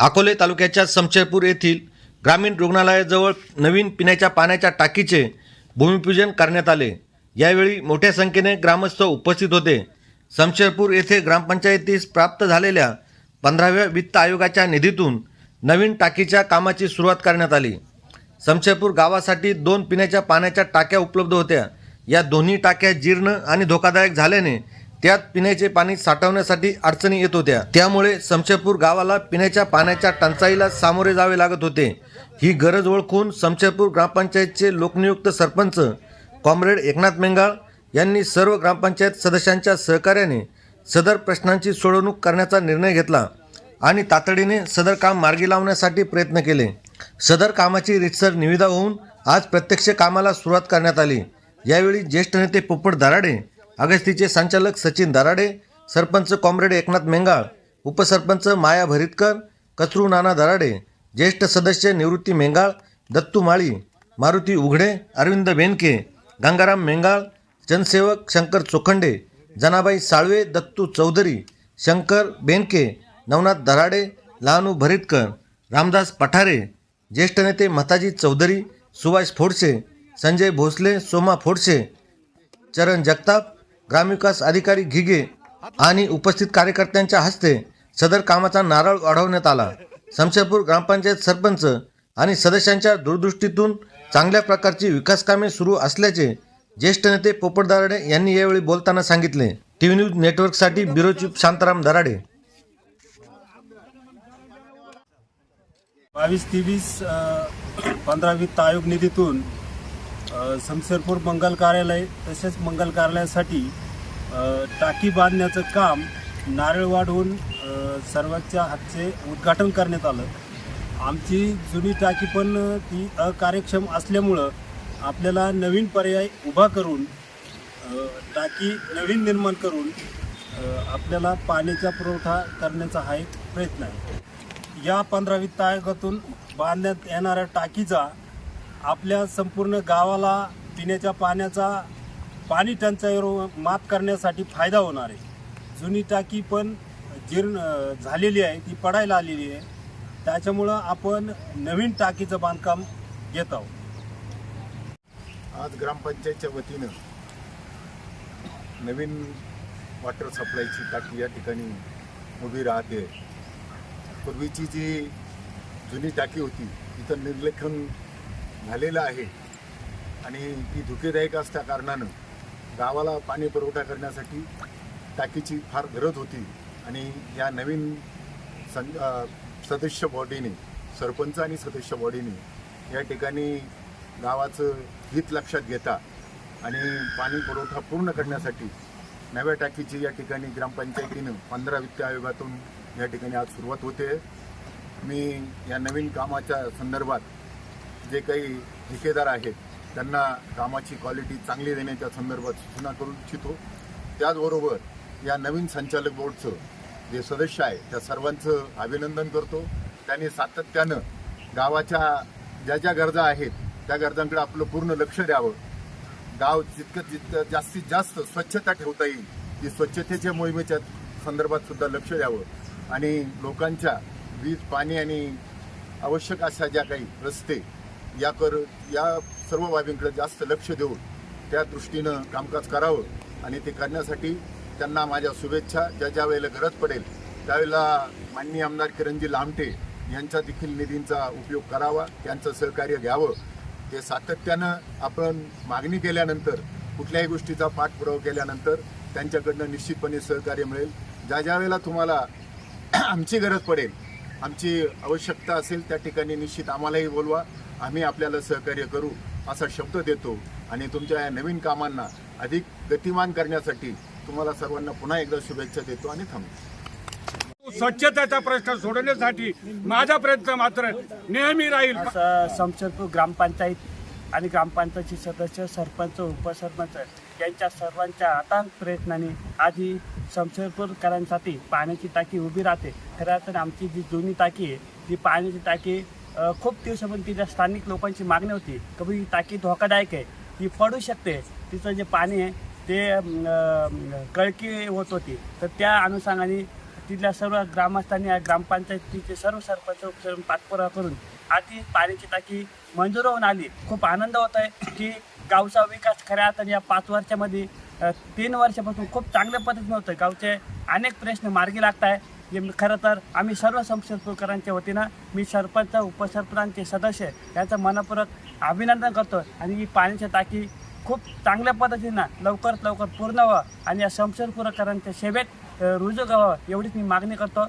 अकोले तालुक्याच्या समशेरपूर येथील ग्रामीण रुग्णालयाजवळ नवीन पिण्याच्या पाण्याच्या टाकीचे भूमिपूजन करण्यात आले. यावेळी मोठ्या संख्येने ग्रामस्थ उपस्थित होते. समशेरपूर येथे ग्रामपंचायतीस प्राप्त झालेल्या पंधराव्या वित्त आयोगाच्या निधीतून नवीन टाकीच्या कामाची सुरुवात करण्यात आली. समशेरपूर गावासाठी दोन पिण्याच्या पाण्याच्या टाक्या उपलब्ध होत्या. या दोन्ही टाक्या जीर्ण आणि धोकादायक झाल्याने त्यात पिण्याचे पाणी साठवण्यासाठी अडचणी येत होत्या. त्यामुळे समशेपूर गावाला पिण्याच्या पाण्याच्या टंचाईला सामोरे जावे लागत होते. ही गरज ओळखून समशेपूर ग्रामपंचायतचे लोकनियुक्त सरपंच कॉम्रेड एकनाथ मेंगाळ यांनी सर्व ग्रामपंचायत सदस्यांच्या सहकार्याने सदर प्रश्नांची सोडवणूक करण्याचा निर्णय घेतला आणि तातडीने सदर काम मार्गी लावण्यासाठी प्रयत्न केले. सदर कामाची रितसर निविदा होऊन आज प्रत्यक्ष कामाला सुरुवात करण्यात आली. यावेळी ज्येष्ठ नेते पोपट दराडे अगस्तीचे संचालक सचिन दराडे सरपंच कॉम्रेड एकनाथ मेंगाळ उपसरपंच माया भरितकर कचरू नाना दराडे ज्येष्ठ सदस्य निवृत्ती मेंगाळ दत्तू माळी मारुती उघडे अरविंद बेनके गंगाराम मेंगाळ जनसेवक शंकर चोखंडे जनाबाई साळवे दत्तू चौधरी शंकर बेनके नवनाथ दराडे लहानू भरितकर रामदास पठारे ज्येष्ठ नेते मताजी चौधरी सुभाष फोडसे संजय भोसले सोमा फोडसे चरण जगताप ग्रामविकास अधिकारी घिगे आणि उपस्थित कार्यकर्त्यांच्या हस्ते सदर कामाचा नारळ वाढवण्यात आला. शमशेरपूर ग्रामपंचायत सरपंच आणि सदस्यांच्या दूरदृष्टीतून चांगल्या प्रकारची विकास कामे सुरू असल्याचे ज्येष्ठ नेते पोपट दराडे यांनी यावेळी बोलताना सांगितले. टीव्ही न्यूज नेटवर्कसाठी ब्युरो चीफ शांताराम दराडे. बावीस तेवीस पंधरा वित्त आयोग निधीतून समशेरपूर मंगल कार्यालय तसेच मंगल कार्यालयासाठी टाकी बांधण्याचं काम नारळ वाढवून सर्वांच्या हातचे उद्घाटन करण्यात आलं. आमची जुनी टाकी पण ती अकार्यक्षम असल्यामुळं आपल्याला नवीन पर्याय उभा करून टाकी नवीन निर्माण करून आपल्याला पाण्याचा पुरवठा करण्याचा हा एक प्रयत्न आहे. या पंधरा वित्त आयोगातून बांधण्यात येणाऱ्या टाकीचा आपल्या संपूर्ण गावाला पिण्याच्या पाण्याचा पाणी टंचाईवर मात करण्यासाठी फायदा होणार आहे. जुनी टाकी पण जीर्ण झालेली आहे ती पडायला आलेली आहे. त्याच्यामुळं आपण नवीन टाकीचं बांधकाम घेत आहोत. आज ग्रामपंचायतच्या वतीनं नवीन वॉटर सप्लायची टाकी या ठिकाणी उभी राहते. पूर्वीची जी जुनी टाकी होती तिथं निर्लेखन झालेलं आहे. आणि ती धोकेदायक असल्या कारणानं गावाला पाणी पुरवठा करण्यासाठी टाकीची फार गरज होती. आणि या नवीन सं सदस्य बॉडीने सरपंच आणि सदस्य बॉडीने या ठिकाणी गावाचं हित लक्षात घेता आणि पाणी पुरवठा पूर्ण करण्यासाठी नव्या टाकीची या ठिकाणी ग्रामपंचायतीनं पंधरा वित्त आयोगातून या ठिकाणी आज सुरुवात होते. मी या नवीन कामाच्या संदर्भात जे काही ठेकेदार आहेत त्यांना कामाची क्वालिटी चांगली देण्याच्या संदर्भात सूचना करू इच्छितो. त्याचबरोबर या नवीन संचालक बोर्डचं जे सदस्य आहे त्या सर्वांचं अभिनंदन करतो. त्यांनी सातत्यानं गावाच्या ज्या ज्या गरजा आहेत त्या गरजांकडे आपलं पूर्ण लक्ष द्यावं. गाव जितकं जितकं जास्तीत जास्त स्वच्छता ठेवता येईल ती स्वच्छतेच्या मोहिमेच्या संदर्भात सुद्धा लक्ष द्यावं. आणि लोकांच्या वीज पाणी आणि आवश्यक अशा ज्या काही रस्ते या कर या सर्व बाबींकडे जास्त लक्ष देऊन त्या दृष्टीनं कामकाज करावं आणि ते करण्यासाठी त्यांना माझ्या शुभेच्छा. ज्या ज्या वेळेला गरज पडेल त्यावेळेला माननीय आमदार किरणजी लामटे यांचा देखील निधींचा उपयोग करावा त्यांचं सहकार्य घ्यावं. ते सातत्यानं आपण मागणी केल्यानंतर कुठल्याही गोष्टीचा पाठपुरावा केल्यानंतर त्यांच्याकडनं निश्चितपणे सहकार्य मिळेल. ज्या ज्या वेळेला तुम्हाला आमची गरज पडेल आमची आवश्यकता असेल त्या ठिकाणी निश्चित आम्हालाही बोलवा. आम्ही आपल्याला सहकार्य करू असा शब्द देतो. आणि तुमच्या या नवीन कामांना अधिक गतिमान करण्यासाठी तुम्हाला सर्वांना पुन्हा एकदा शुभेच्छा देतो आणि थांबतो. स्वच्छतेचा प्रश्न सोडवण्यासाठी माझा प्रयत्न मात्र नेहमी राहील. समशेरपूर ग्रामपंचायत आणि ग्रामपंचायतचे सदस्य सरपंच उपसरपंच यांच्या सर्वांच्या अथांग प्रयत्नाने आज ही समशेरपूरकरांसाठी पाण्याची टाकी उभी राहते. खऱ्या तर आमची जी जुनी टाकी आहे ती पाण्याची टाकी खूप दिवसापासून तिच्या स्थानिक लोकांची मागणी होती. की ही टाकी धोकादायक आहे ती पडू शकते. तिचं जे पाणी आहे ते कळकी होत होती. तर त्या अनुषंगाने तिथल्या सर्व ग्रामस्थांनी ग्रामपंचायतीचे सर्व सरपंच उपसरपंच पाठपुरावा करून आधी पाण्याची टाकी मंजूर होऊन आली. खूप आनंद होत आहे की गावचा विकास खऱ्या अर्थाने या पाच वर्षामध्ये तीन वर्षापासून खूप चांगल्या पद्धतीने होतं गावचे अनेक प्रश्न मार्गी लागत आहे खरं तर आम्ही सर्व समशेरपूरकरांच्या वतीनं मी सरपंच उपसरपंचांचे सदस्य यांचं मनपूर्वक अभिनंदन करतो आणि ही पाण्याची टाकी खूप चांगल्या पद्धतीनं लवकरात लवकर पूर्ण व्हावं आणि या समशेरपूरकरांच्या सेवेत रुजू व्हावं एवढीच मी मागणी करतो.